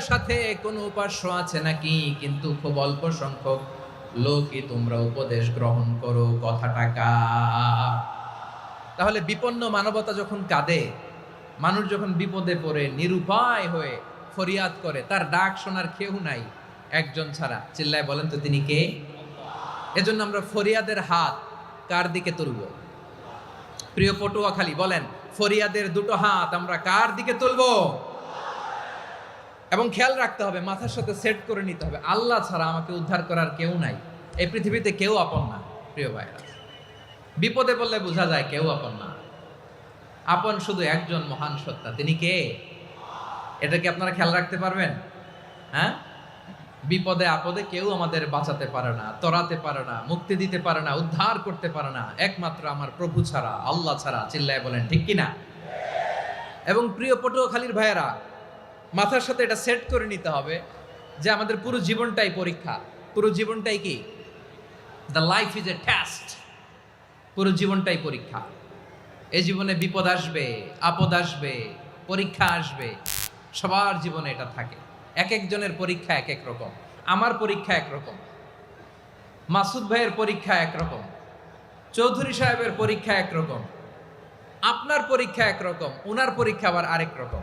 সাথে কোনো উপাস্য আছে নাকি? কিন্তু খুব অল্প সংখ্যক লোকই তোমরা উপদেশ গ্রহণ করো কথাটা কার তাহলে বিপন্ন মানবতা যখন কাঁদে, মানুষ যখন বিপদে পড়ে, নিরুপায় হয়ে ফরিয়াদ করে, তার ডাক শোনার কেউ নাই একজন ছাড়া। চিল্লায় বলেন তো তিনি কে? এজন্য আমরা ফরিয়াদের হাত কার দিকে তুলব? প্রিয় পটুয়াখালী, বলেন, ফরিয়াদের দুটো হাত আমরা কার দিকে তুলবো? এবং খেয়াল রাখতে হবে, মাথার সাথে সেট করে নিতে হবে। আল্লাহ ছাড়া আমাকে উদ্ধার করার কেউ নাই। এই পৃথিবীতে কেউ আপন না, প্রিয় ভাইরা বিপদে বললে বোঝা যায় কেউ আপন না। আপন শুধু একজন মহান সত্তা, তিনি কে? এটা কি আপনারা খেয়াল রাখতে পারবেন? হ্যাঁ? বিপদে, আপদে কেউ আমাদের বাঁচাতে পারে না, তরাতে পারে না, মুক্তি দিতে পারে না, উদ্ধার করতে পারে না। একমাত্র আমার প্রভু ছাড়া, আল্লাহ ছাড়া, চিল্লায় বলেন, ঠিক কিনা? এবং প্রিয় পটুয়াখালীর ভাইয়েরা মাথার সাথে এটা সেট করে নিতে হবে যে আমাদের পুরো জীবনটাই পরীক্ষা। পুরো জীবনটাই কি? The life is a test পুরো জীবনটাই পরীক্ষা। এই জীবনে বিপদ আসবে, আপদ আসবে, পরীক্ষা আসবে। সবার জীবনে এটা থাকে। এক একজনের পরীক্ষা এক এক রকম। আমার পরীক্ষা এক রকম। মাসুদ ভাইয়ের পরীক্ষা একরকম চৌধুরী সাহেবের পরীক্ষা একরকম আপনার পরীক্ষা একরকম ওনার পরীক্ষা আবার আরেক রকম।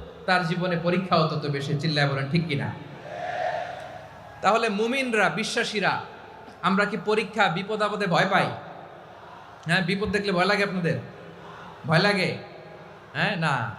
তার জীবনে পরীক্ষাও তত বেশি চিল্লায় বলেন, ঠিক কিনা? তাহলে মুমিনরা, বিশ্বাসীরা, আমরা কি পরীক্ষা বিপদ আপদে ভয় পাই? হ্যাঁ বিপদ দেখলে ভয় লাগে আপনাদের? ভয় লাগে? হ্যাঁ না।